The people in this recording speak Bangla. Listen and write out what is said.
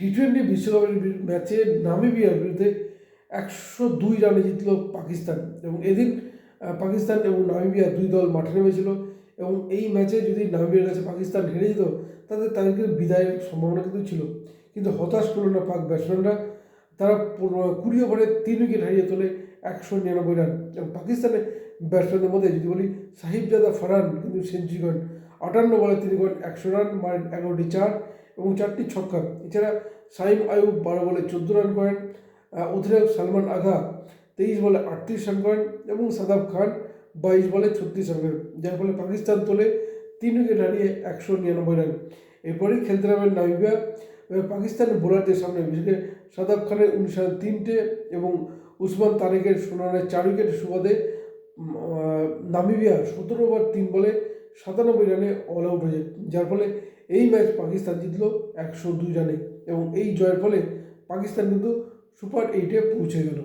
টি টোয়েন্টি বিশ্বকাপের ম্যাচে নামিবিয়ার বিরুদ্ধে একশো দুই রানে জিতল পাকিস্তান এবং এদিন পাকিস্তান এবং নামিবিয়া দুই দল মাঠে নেমেছিল এবং এই ম্যাচে যদি নামিবিয়ার কাছে পাকিস্তান হেরে যেত তাদের তাদেরকে বিদায়ের সম্ভাবনা কিন্তু ছিল। কিন্তু হতাশ করল না পাক ব্যাটসম্যানরা। তারা কুড়ি ওভারে তিন উইকেট হারিয়ে তোলে একশো নিরানব্বই রান এবং পাকিস্তানের ব্যাটসম্যানদের মধ্যে যদি বলি সাহিবজাদা ফারহান কিন্তু সেঞ্চুরি করেন আটান্ন বলে তিনি করেন একশো রান, মারেন এগারোটি চার। এবং চারটি ছক্কা এছাড়া সাইম আয়ুব বারো বলে চোদ্দ রান করেন অধিনায়ক সালমান আঘা তেইশ বলে আটত্রিশ রান করেন এবং সাদাব খান বাইশ বলে ছত্রিশ রান করেন, যার ফলে পাকিস্তান তোলে তিন উইকেট হারিয়ে একশো নিরানব্বই রান। এরপরেই খেলতে নামেন নামিবিয়া। এবার পাকিস্তানের বোলারদের সামনে বিশেষ সাদাব খানের উনিশ রান তিনটে এবং উসমান তারেকের রানের চার উইকেটের সুবাদে নামিবিয়া সতেরো ওভার তিন বলে সাতানব্বই রানে অল আউট হয়ে যায়। যার ফলে এই ম্যাচ পাকিস্তান জিতল একশো দুই রানে এবং এই জয়ের ফলে পাকিস্তান কিন্তু সুপার এইটে পৌঁছে গেল।